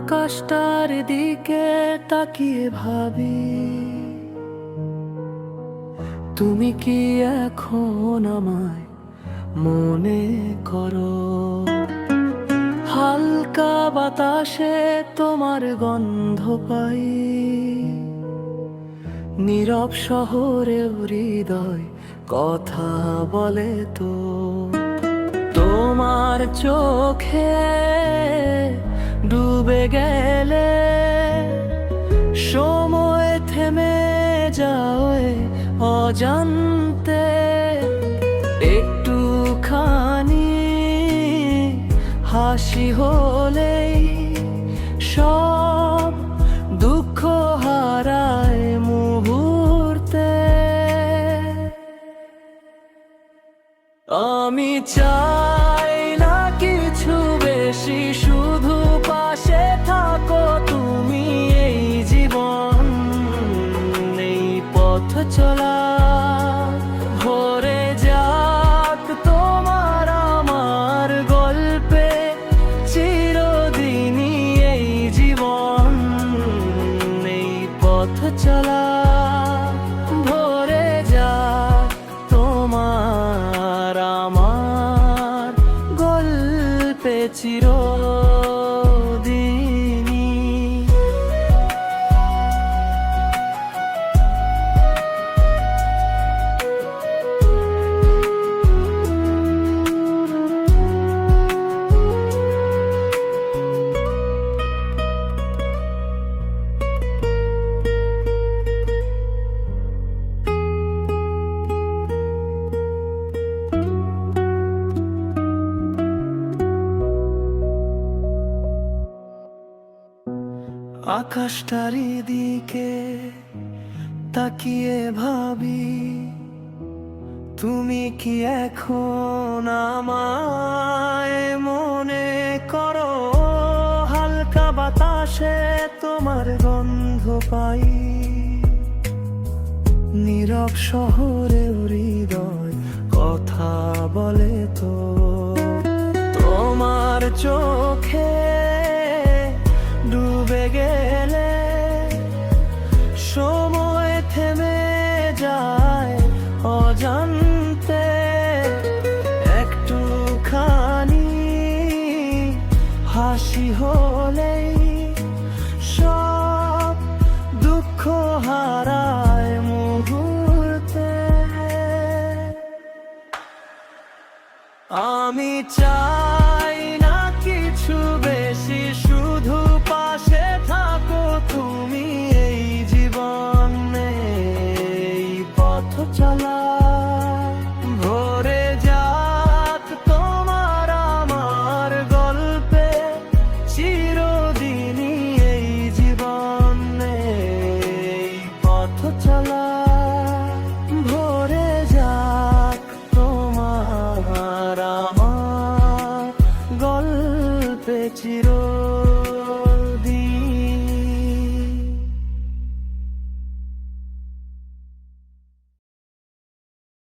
আকাশটার দিকে তাকিয়ে ভাবি, তুমি কি এখন আমায় মনে করো? হালকা বাতাসে তোমার গন্ধ পাই, নীরব শহরে হৃদয় কথা বলে তো, তোমার চোখে ডুবে গেলে সময় থেমে যাওয়ে অজান্তে। একটুখানি হাসি হলেই সব দুঃখ হারায় মুহূর্তে। আমি চাই না কিছু বেশি পথ চলা, ভরে যাক তোমার আমার গল্পে, চিরদিনই এই জীবন, এই পথ চলা, ভরে যাক তোমার আমার গল্পে চিরদিনই আকাশটারি দিকে তাকিয়ে ভাবি, তুমি কি এখন আমায় মনে করো? হালকা বাতাসে তোমার গন্ধ পাই। নীরব শহরে হৃদয় কথা বলে তো। তোমার চোখে জানতে একটু খানি হাসি হলে সব দুঃখ হারায় মুহূর্তে। আমি চাই